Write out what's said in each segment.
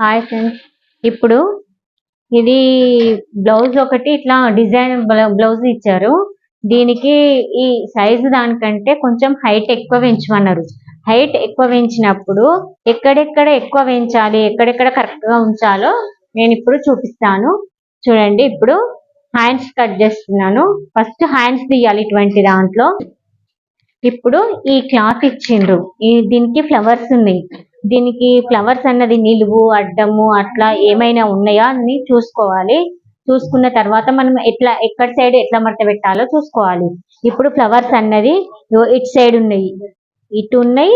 Hi friends ఇప్పుడు ఇది blouse ఒకటి ఇట్లా డిజైన్ బ్లౌజ్ ఇచ్చారు. దీనికి ఈ సైజు దానికంటే కొంచెం హైట్ ఎక్కువ పెంచమన్నారు హైట్ ఎక్కువ పెంచినప్పుడు ఎక్కడెక్కడ ఎక్కువ పెంచాలి ఎక్కడెక్కడ కరెక్ట్గా ఉంచాలో నేను ఇప్పుడు చూపిస్తాను. చూడండి ఇప్పుడు హ్యాండ్స్ కట్ చేస్తున్నాను. ఫస్ట్ హ్యాండ్స్ తీయాలి ఇటువంటి దాంట్లో. ఇప్పుడు ఈ క్లాత్ ఇచ్చిండ్రు. ఈ దీనికి ఫ్లవర్స్ ఉన్నాయి. దీనికి ఫ్లవర్స్ అన్నది నిలువు అడ్డము అట్లా ఏమైనా ఉన్నాయా అని చూసుకోవాలి. చూసుకున్న తర్వాత మనం ఎట్లా ఎక్కడ సైడ్ ఎట్లా మడత పెట్టాలో చూసుకోవాలి. ఇప్పుడు ఫ్లవర్స్ అన్నది ఇటు సైడ్ ఉన్నాయి. ఇటు ఉన్నాయి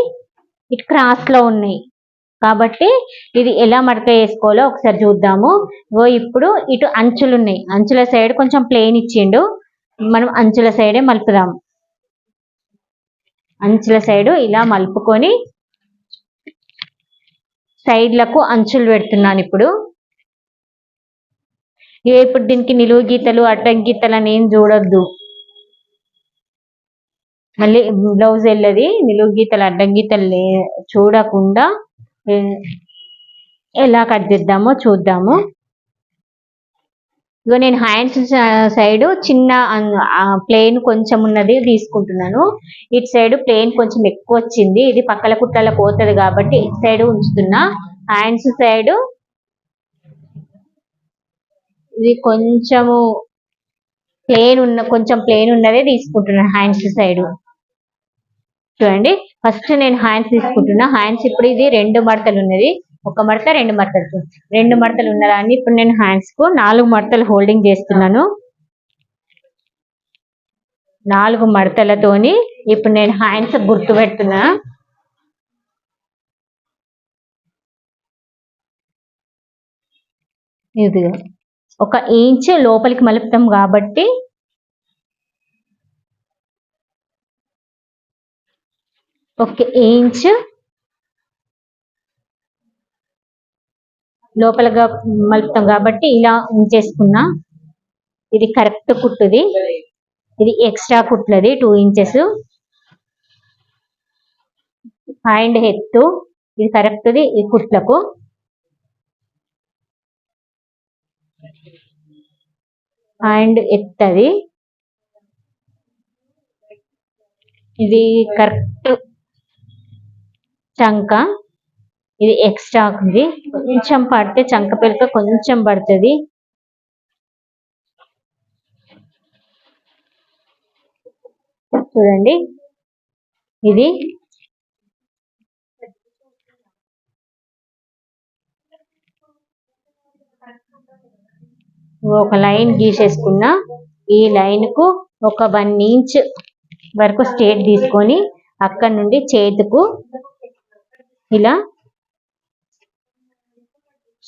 ఇటు క్రాస్లో ఉన్నాయి. కాబట్టి ఇది ఎలా మడత వేసుకోవాలో ఒకసారి చూద్దాము. ఓ ఇప్పుడు ఇటు అంచులు ఉన్నాయి. అంచుల సైడ్ కొంచెం ప్లెయిన్ ఇచ్చిండు. మనం అంచుల సైడే మలుపుదాం. అంచుల సైడు ఇలా మలుపుకొని సైడ్లకు అంచులు పెడుతున్నాను ఇప్పుడు. ఇప్పుడు దీనికి నిలువు గీతలు అడ్డం గీతలు అని ఏం చూడొద్దు. మళ్ళీ బ్లౌజ్ వెళ్ళది నిలువు గీతలు అడ్డం గీతలు లే- చూడకుండా ఎలా కట్ చేద్దామో చూద్దాము. ఇగో నేను హ్యాండ్స్ సైడ్ చిన్న ప్లేన్ కొంచెం ఉన్నది తీసుకుంటున్నాను. ఇటు సైడ్ ప్లేన్ కొంచెం ఎక్కువ వచ్చింది. ఇది పక్కల కుట్టాల పోతుంది కాబట్టి ఇటు సైడ్ ఉంచుతున్నా. హ్యాండ్స్ సైడ్ ఇది కొంచెము ప్లేన్ ఉన్న కొంచెం ప్లేన్ ఉన్నదే తీసుకుంటున్నాను హ్యాండ్స్ సైడ్. చూడండి. ఫస్ట్ నేను హ్యాండ్స్ తీసుకుంటున్నా. హ్యాండ్స్ ఇప్పుడు ఇది రెండు మడతలు ఉన్నది. ఒక మడత రెండు మడతలు రెండు మడతలు ఉన్నదాన్ని ఇప్పుడు నేను హ్యాండ్స్కు నాలుగు మడతలు హోల్డింగ్ చేస్తున్నాను. నాలుగు మడతలతోని ఇప్పుడు నేను హ్యాండ్స్ గుర్తు పెడుతున్నా. ఇది ఒక ఇంచ్ లోపలికి మలుపుతాం కాబట్టి ఒక ఇంచ్ లోపలగా మలుపుతాం కాబట్టి ఇలా ఉంచేసుకున్నా ఇది కరెక్ట్ కుట్టుది. ఇది ఎక్స్ట్రా కుట్లది టూ ఇంచెస్. హ్యాండ్ హెత్తు ఇది కరెక్ట్ది ఈ కుట్లకు. హ్యాండ్ ఎత్తది ఇది కరెక్ట్ చంక. ఇది ఎక్స్ట్రా ఉంది. కొంచెం పడితే చంక పిలక కొంచెం పడుతుంది. చూడండి. ఇది ఒక లైన్ గీసేసుకున్నా ఈ లైన్కు ఒక వన్ ఇంచ్ వరకు స్ట్రేట్ తీసుకొని అక్కడ నుండి చేతుకు ఇలా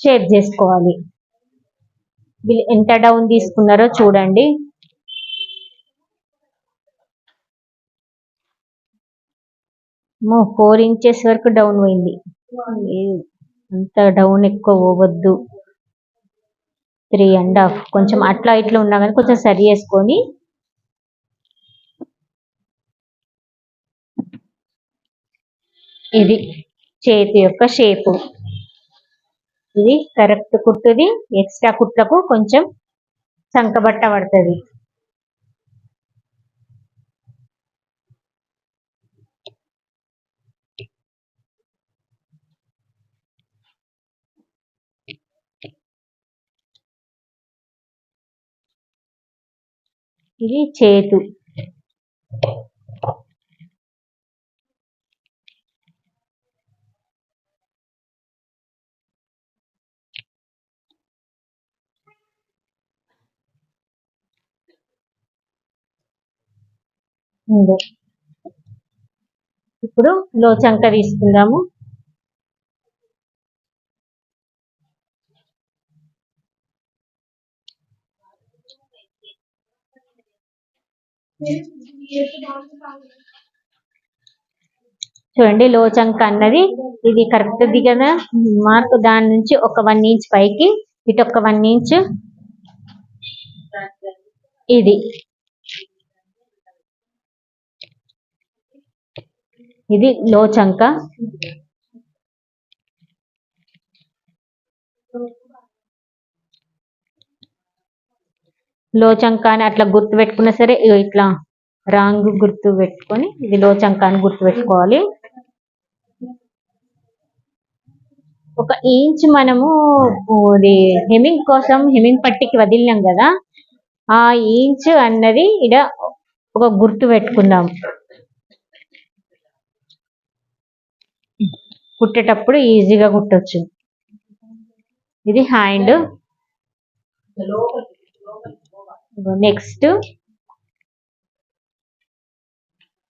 షేప్ చేసుకోవాలి. వీళ్ళు ఎంత డౌన్ తీసుకున్నారో చూడండి. ఫోర్ ఇంచెస్ వరకు డౌన్ పోయింది. అంత డౌన్ ఎక్కువ పోవద్దు. Three and half. కొంచెం అట్లా ఇట్లా ఉన్నా కానీ కొంచెం సరి చేసుకొని ఇది చేతి యొక్క షేపు. ఇది కరెక్ట్ కుట్టుది. ఎక్స్ట్రా కుట్లకు కొంచెం చంకబట్ట పడుతుంది. ఇది చేతు. ఇప్పుడు లోచంక తీసుకుందాము. చూడండి లోచంక అన్నది ఇది కరెక్ట్ ది కదా? మార్క్ దాని నుంచి ఒక వన్ ఇంచ్ పైకి ఇటు ఒక వన్ ఇంచ్ ఇది. ఇది లోచంక లోచంక అని అట్లా గుర్తు పెట్టుకున్నా సరే ఇట్లా రాంగ్ గుర్తు పెట్టుకొని ఇది లోచంకా అని గుర్తు పెట్టుకోవాలి. ఒక ఇంచ్ మనము ఇది హెమింగ్ కోసం హెమింగ్ పట్టికి వదిలినాం కదా ఆ ఇంచ్ అన్నది ఇడ ఒక గుర్తు పెట్టుకుందాం కుట్టేటప్పుడు ఈజీగా కుట్టొచ్చు. ఇది హ్యాండ్. నెక్స్ట్.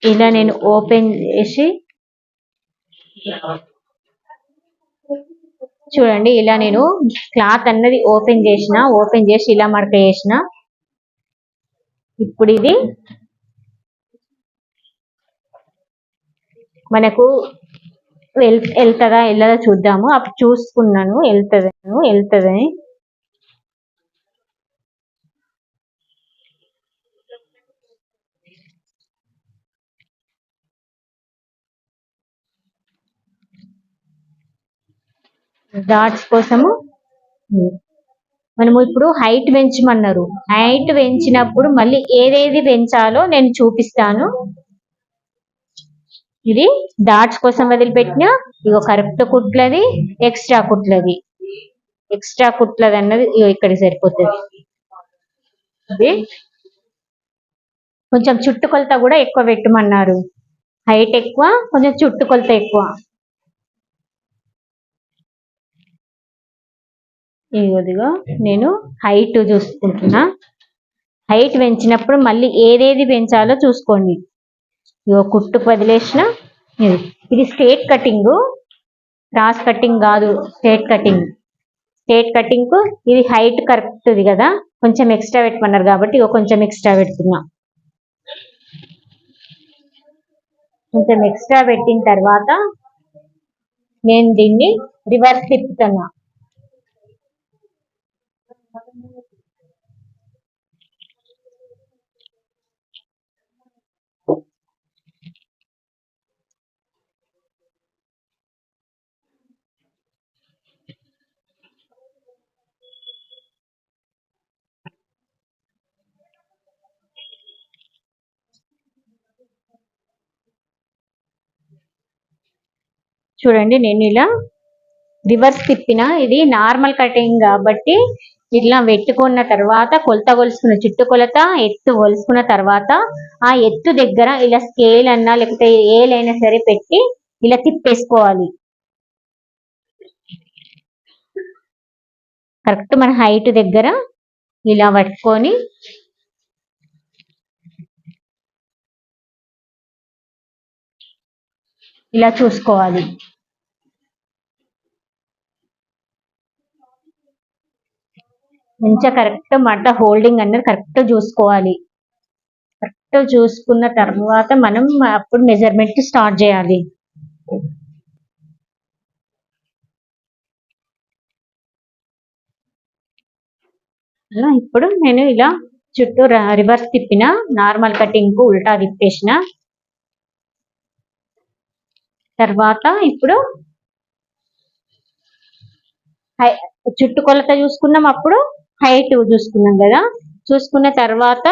ఇలా నేను ఓపెన్ చేసి చూడండి ఇలా నేను క్లాత్ అన్నది ఓపెన్ చేసిన ఓపెన్ చేసి ఇలా మడక చేసిన. ఇప్పుడు ఇది మనకు వెల్ వెళ్తుందా వెళ్ళదా చూద్దాము. అప్పుడు చూసుకున్నాను వెళ్తుందను వెళ్తుందని డాట్స్ కోసము. మనము ఇప్పుడు హైట్ పెంచమన్నారు. హైట్ పెంచినప్పుడు మళ్ళీ ఏదేది పెంచాలో నేను చూపిస్తాను. ఇది డాట్స్ కోసం వదిలిపెట్టిన ఇగో కరెక్ట్ కుట్లది ఎక్స్ట్రా కుట్లది. ఎక్స్ట్రా కుట్లది అన్నది ఇక్కడ సరిపోతుంది. ఇది కొంచెం చుట్టుకొలత కూడా ఎక్కువ పెట్టమన్నారు. హైట్ ఎక్కువ కొంచెం చుట్టుకొలత ఎక్కువ. ఇదిగో నేను హైట్ చూసుకుంటున్నా. హైట్ పెంచినప్పుడు మళ్ళీ ఏదేది పెంచాలో చూసుకోండి. ఇగో కుట్టు వదిలేసిన ఇది. ఇది స్ట్రేట్ కటింగ్. క్రాస్ కటింగ్ కాదు స్ట్రేట్ కటింగ్. స్ట్రేట్ కటింగ్ ఇది హైట్ కరెక్ట్ ఉంది కదా? కొంచెం ఎక్స్ట్రా పెట్టమన్నారు కాబట్టి ఇగో కొంచెం ఎక్స్ట్రా పెడుతున్నా. కొంచెం ఎక్స్ట్రా పెట్టిన తర్వాత నేను దీన్ని రివర్స్ తిప్పుతున్నా. చూడండి నేను ఇలా రివర్స్ తిప్పిన. ఇది నార్మల్ కటింగ్ కాబట్టి ఇట్లా పెట్టుకున్న తర్వాత కొలత కొలుసుకున్న చుట్టు కొలత ఎత్తు కొలుసుకున్న తర్వాత ఆ ఎత్తు దగ్గర ఇలా స్కేల్ అన్నా లేకపోతే ఏలైనా సరే పెట్టి ఇలా తిప్పేసుకోవాలి. కరెక్ట్ మన హైట్ దగ్గర ఇలా పట్టుకొని ఇలా చూసుకోవాలి. మంచిగా కరెక్ట్ మంట హోల్డింగ్ అనేది కరెక్ట్ చూసుకోవాలి. కరెక్ట్ చూసుకున్న తర్వాత మనం అప్పుడు మెజర్మెంట్ స్టార్ట్ చేయాలి. అలా ఇప్పుడు నేను ఇలా చుట్టూ రివర్స్ తిప్పిన నార్మల్ కటింగ్కు ఉల్టా తిప్పేసిన తర్వాత ఇప్పుడు హై- చుట్టు కొలత చూసుకున్నాం అప్పుడు హైట్ చూసుకున్నాం కదా. చూసుకున్న తర్వాత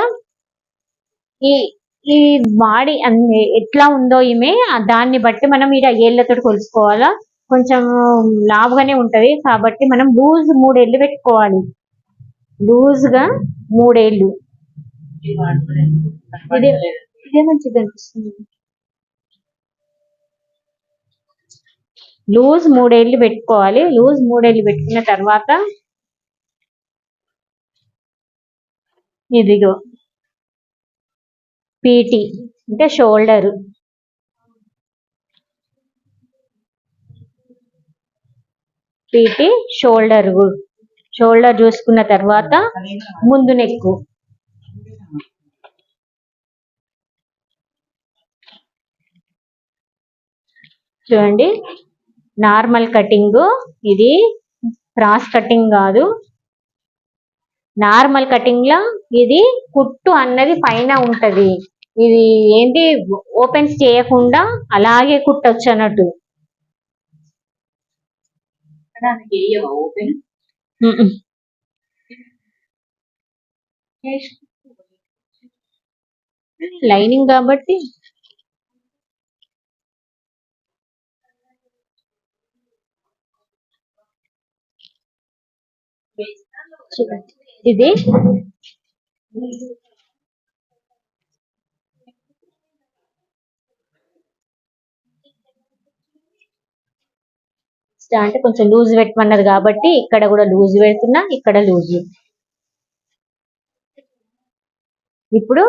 ఈ ఈ బాడీ అన్ని ఎట్లా ఉందో ఈమె దాన్ని బట్టి మనం ఈడ ఏళ్ళతో కొలుసుకోవాలా? కొంచెం లావుగానే ఉంటది కాబట్టి మనం లూజ్ మూడేళ్ళు పెట్టుకోవాలి. లూజ్గా మూడేళ్ళు. ఇదే ఇదే మంచిగా అనిపిస్తుంది. లూజ్ మూడేళ్ళు పెట్టుకోవాలి. లూజ్ మూడేళ్ళు పెట్టుకున్న తర్వాత ఇదిగో పీటీ అంటే షోల్డర్. PT shoulder. షోల్డర్ చూసుకున్న తర్వాత ముందు నెక్కు. చూడండి. Normal cutting. ఇది క్రాస్ కటింగ్ కాదు. నార్మల్ కటింగ్లో ఇది కుట్టు అన్నది పైన ఉంటది. ఇది ఏంటి ఓపెన్స్ చేయకుండా అలాగే కుట్టొచ్చు అన్నట్టు. లైనింగ్ కాబట్టి ఇది అంటే కొంచెం లూజ్ పెట్టమన్నది కాబట్టి ఇక్కడ కూడా లూజ్ పెడుతున్నా ఇక్కడ లూజ్. ఇప్పుడు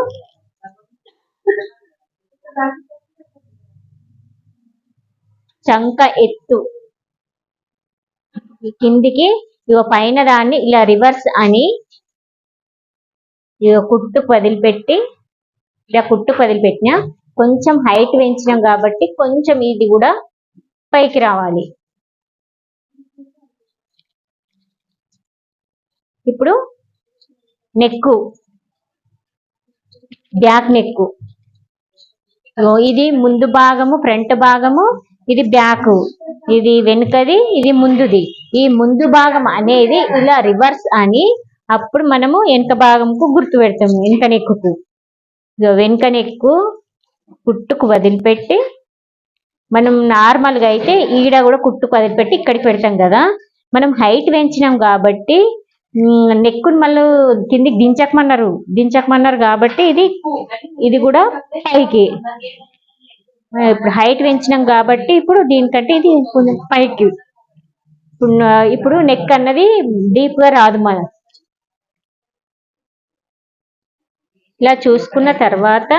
చంక ఎత్తు. కిందికి ఇక పైన దాన్ని ఇలా రివర్స్ అని ఇక కుట్టు వదిలిపెట్టి ఇలా కుట్టు వదిలిపెట్టిన కొంచెం హైట్ పెంచినాం కాబట్టి కొంచెం ఇది కూడా పైకి రావాలి. ఇప్పుడు నెక్కు బ్యాక్ నెక్కు. ఇది ముందు భాగము ఫ్రంట్ భాగము ఇది బ్యాక్ ఇది వెనుకది ఇది ముందుది. ఈ ముందు భాగం అనేది ఇలా రివర్స్ అని అప్పుడు మనము వెనుక భాగంకు గుర్తు పెడతాము వెనుక నెక్కుకు. వెనుక నెక్కు కుట్టుకు వదిలిపెట్టి మనం నార్మల్గా అయితే ఈడ కూడా కుట్టుకు వదిలిపెట్టి ఇక్కడికి పెడతాం కదా. మనం హైట్ పెంచినాం కాబట్టి నెక్కును నెక్కుని మళ్ళీ కిందికి దించకమన్నారు దించకమన్నారు కాబట్టి ఇది ఇది కూడా పైకి. ఇప్పుడు హైట్ పెంచినాం కాబట్టి ఇప్పుడు దీనికంటే ఇది కొంచెం పైకి ఇప్పుడు ఇప్పుడు నెక్ అన్నది డీప్గా రాదు మన. ఇలా చూసుకున్న తర్వాత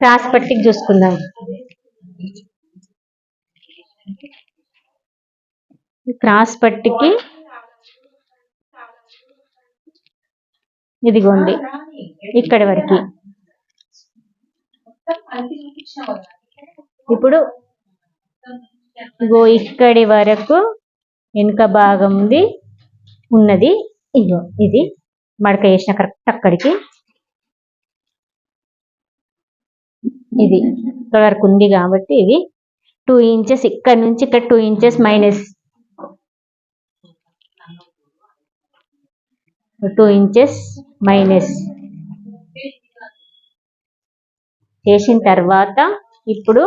క్రాస్ పట్టికి చూసుకుందాం. క్రాస్ పట్టికి ఇదిగోండి ఇక్కడి వరకు. ఇప్పుడు ఇగో ఇక్కడి వరకు వెనుక భాగంది ఉన్నది. ఇగో ఇది మడక వేసిన కరెక్ట్ అక్కడికి. ఇది ఇక్కడ వరకు ఉంది కాబట్టి ఇది టూ ఇంచెస్ ఇక్కడ నుంచి ఇక్కడ two inches minus two inches minus చేసిన తర్వాత ఇప్పుడు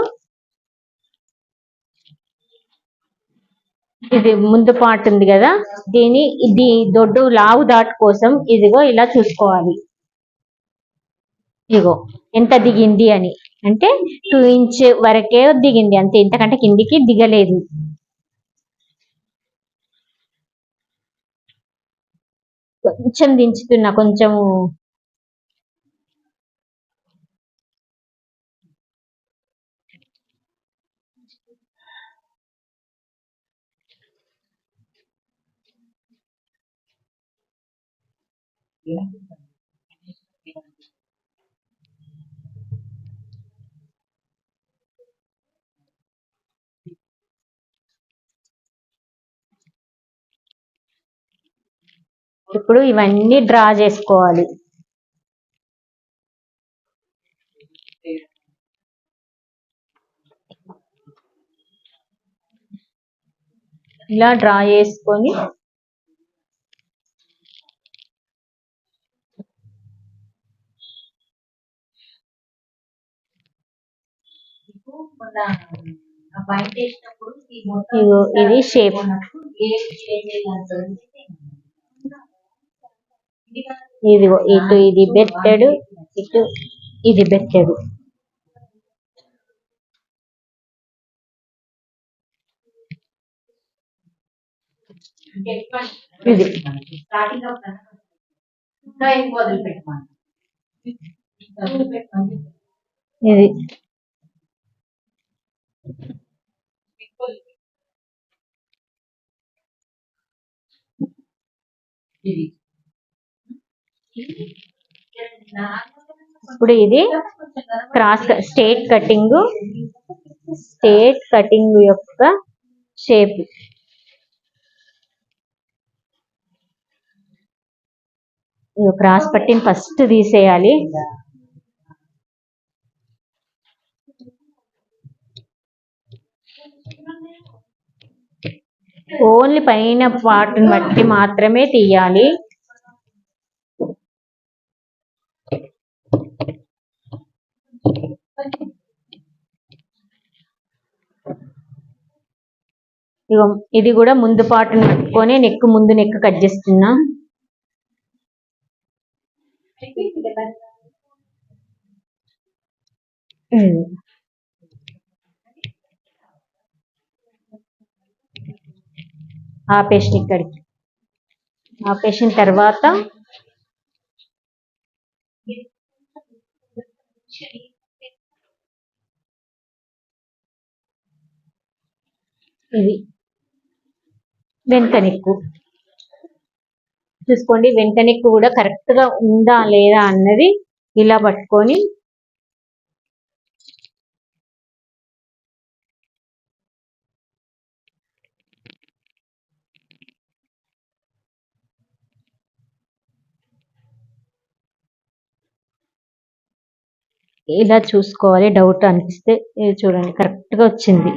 ఇది ముందు పార్ట్ ఉంది కదా? దీని ఇది దొడ్డు లావు దాటు కోసం ఇదిగో ఇలా చూసుకోవాలి. ఇగో ఎంత దిగింది అని. అంటే టూ ఇంచ్ వరకే దిగింది అంతే. ఇంతకంటే కిందికి దిగలేదు. కొంచెం దించుతున్నా కొంచెం. ఇప్పుడు ఇవన్నీ డ్రా చేసుకోవాలి. ఇలా డ్రా చేసుకొని ఇగో ఇది షేప్ ఇదిగో ఇటు ఇది బెత్తడు ఇటు ఇది ఇది. ఇది. ఇప్పుడు ఇది cross straight cutting straight cutting యొక్క షేప్ క్రాస్ పట్టిని ఫస్ట్ తీసేయాలి. ఓన్లీ పైన పార్ట్ని బట్టి మాత్రమే తీయాలి. ఇది కూడా ముందు పార్ట్ని పట్టుకొని నెక్ ముందు నెక్ కట్ చేస్తున్నా. ఉమ్. ఆపేసిన ఇక్కడికి. ఆపేసిన తర్వాత ఇది వెనక నెక్కు. చూసుకోండి వెనక నెక్కు కూడా కరెక్ట్గా ఉందా లేదా అన్నది ఇలా పట్టుకొని ఇలా చూసుకోవాలి డౌట్ అనిపిస్తే చూడండి కరెక్ట్గా వచ్చింది.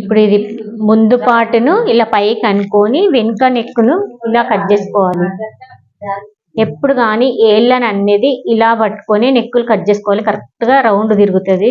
ఇప్పుడు ఇది ముందు పార్ట్ను ఇలా పైకి అనుకొని వెనుక నెక్కును ఇలా కట్ చేసుకోవాలి. ఎప్పుడు కానీ ఏళ్ళని అనేది ఇలా పట్టుకొని నెక్కులు కట్ చేసుకోవాలి. కరెక్ట్గా రౌండ్ తిరుగుతుంది.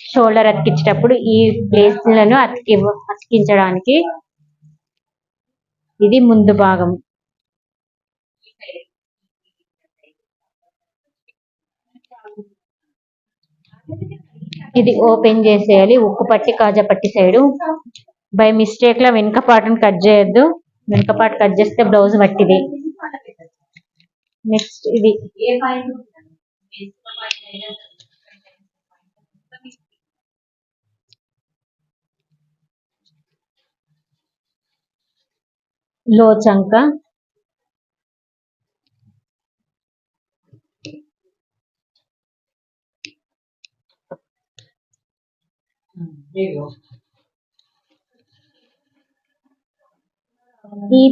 షోల్డర్ అతికించేటప్పుడు ఈ ప్లేస్లను అతికి అతికించడానికి ఇది ముందు భాగం. ఇది ఓపెన్ చేసేయాలి. ఉక్కు పట్టి కాజా పట్టి సైడు. బై మిస్టేక్ లా వెనుక పాటను కట్ చేయొద్దు. వెనుక పాట కట్ చేస్తే బ్లౌజ్ పట్టిది నెక్స్ట్ ఇది. ఏ పాయింట్లో చంక ఈ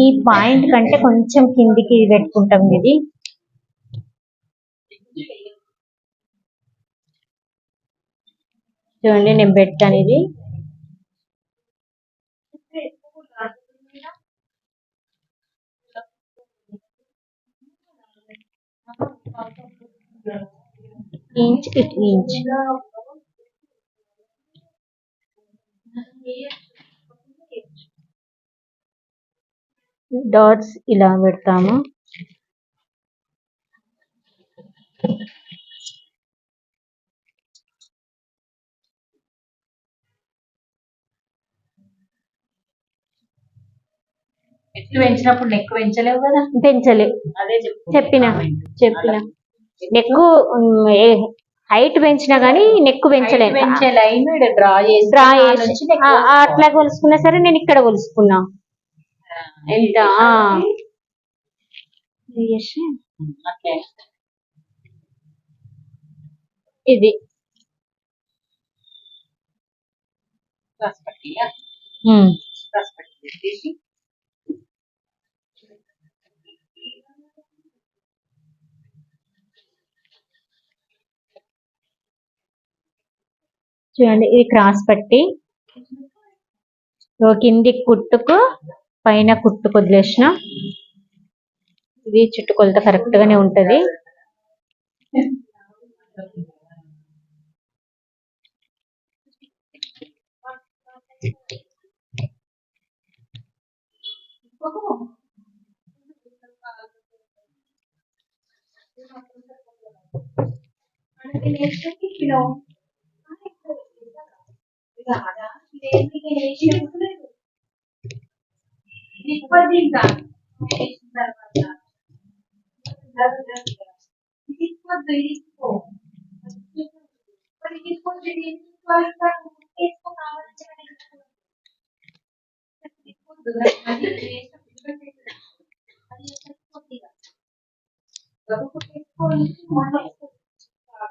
ఈ పాయింట్ కంటే కొంచెం కిందికి పెట్టుకుంటాం ఇది. చూడండి నేను పెట్టాను ఇది. ఇంచ్ ఇట్ ఇంచ్ డాట్స్ ఇలా పెడతాము. పెంచినప్పుడు నెక్ పెంచలేవు కదా? పెంచలే. అదే చెప్పు చెప్పిన చెప్పిన. నెక్ హైట్ పెంచినా గానీ నెక్ పెంచలేదు డ్రా చేసి అట్లా కొలుసుకున్నా సరే నేను ఇక్కడ కొలుసుకున్నా. ఎంత. ఇది? చూడండి ఇది క్రాస్ పట్టి. కింది కుట్టుకు పైన కుట్టుకు వదిలేసిన. ఇది చుట్టుకొలత కరెక్ట్ గానే ఉంటది. నెక్స్ట్ కిలో. వేసి చెప్పలేదు ఇది ఇబ్బంది ఇంకా వేసిన తర్వాత జరుగు, జరుగు. ఇది తీసుకోవద్దు ఇది తీసుకో మరి తీసుకోవద్దు ఇది ఎందుకు తీసుకోవాలి? ఇంకా నువ్వు తీసుకో కావాలంటే నేను తీసుకోను. తీసుకోవద్దు అది వేసినప్పుడు పెట్టేసి. అది తీసుకోవద్దు ఇక. గబుక్కు తీసుకోవాలి, మళ్ళీ తీసుకో. ఆ.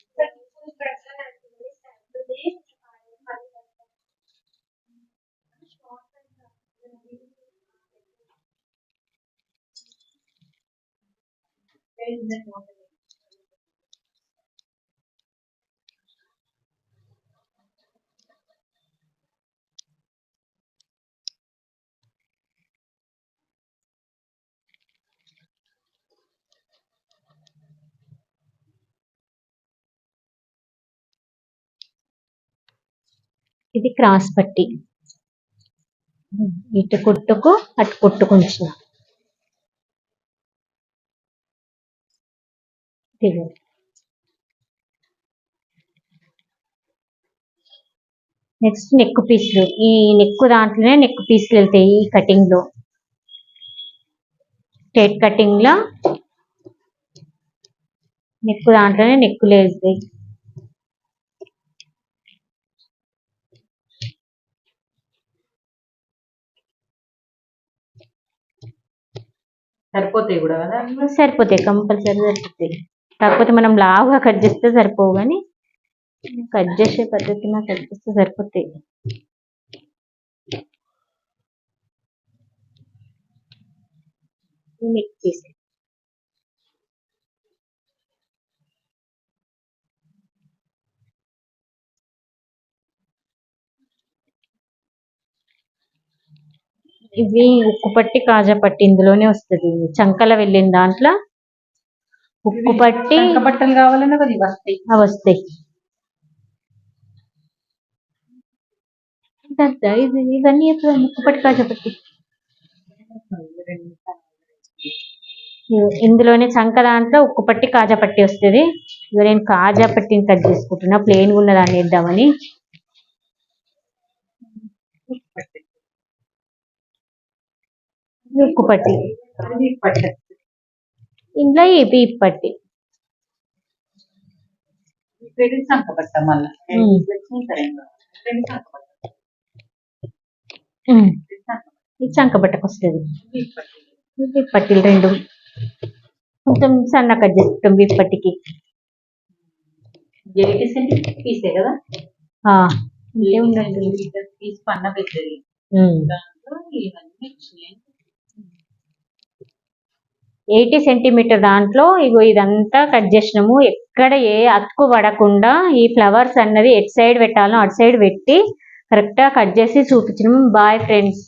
ఇక్కడ తీసుకో, ఇక్కడ అట్లా నడుస్తుంది. నడుస్తుంది. మళ్ళీ నడుస్తుంది. షార్ట్ అంతా. ఇది క్రాస్ పట్టి. ఇటు కుట్టుకు అటు కుట్టుకుంచిన నెక్స్ట్ నెక్ పీసులు. ఈ నెక్ దాంట్లోనే నెక్ పీసులు వెళ్తాయి ఈ కటింగ్లో స్ట్రేట్ కటింగ్లో నెక్ దాంట్లోనే నెక్కులు వెళ్తాయి. సరిపోతాయి కూడా కదా? సరిపోతాయి కంపల్సరీ సరిపోతాయి. కాకపోతే మనం లావుగా కట్ చేస్తే సరిపోవు కానీ కట్ చేసే పద్ధతిలో కట్ చేస్తే సరిపోతాయి. నెక్ చేసి ఇవి ఉక్కు పట్టి కాజా పట్టి ఇందులోనే వస్తుంది. చంకల వెళ్ళిన దాంట్లో ఉక్కు పట్టి బట్టలు కావాలన్నా వస్తాయి. అవి వస్తాయి. ఇది? ఇవన్నీ ఎప్పుడు ఉక్కు పట్టి కాజా పట్టి. ఇందులోనే చంక దాంట్లో ఉక్కు పట్టి కాజా పట్టి వస్తుంది. ఇవి నేను కాజా పట్టిని కట్ చేసుకుంటున్నా. ప్లెయిన్ ఉన్న దాన్ని వేద్దామని ఇది ఉక్కు పట్టి అది పట్ట ఇంట్లో ఈ పీప్ పట్టి పెళ్ళి సంక పట్ట మళ్ళా ఉమ్. పెళ్ళి సంక పట్ట. ఉమ్. పెళ్ళి సంక పట్ట. ఇది చంక బట్టకు వస్తుంది. పట్ట. బీప్ పట్టీలు రెండు. కొంచెం సన్న కట్ చేసుకుంటాం బీప్ పట్టికి. పీసే కదా. పీస్ పన్న పెద్దది ఉమ్. దాంట్లో ఇవన్నీ వచ్చినాయి ఎయిటీ సెంటీమీటర్ దాంట్లో ఇగో ఇదంతా కట్ చేసినాము. ఎక్కడ ఏ అతుకు పడకుండా ఈ ఫ్లవర్స్ అన్నది ఎటు సైడ్ పెట్టాలో అటు సైడ్ పెట్టి కరెక్ట్గా కట్ చేసి చూపించినాము. Bye friends.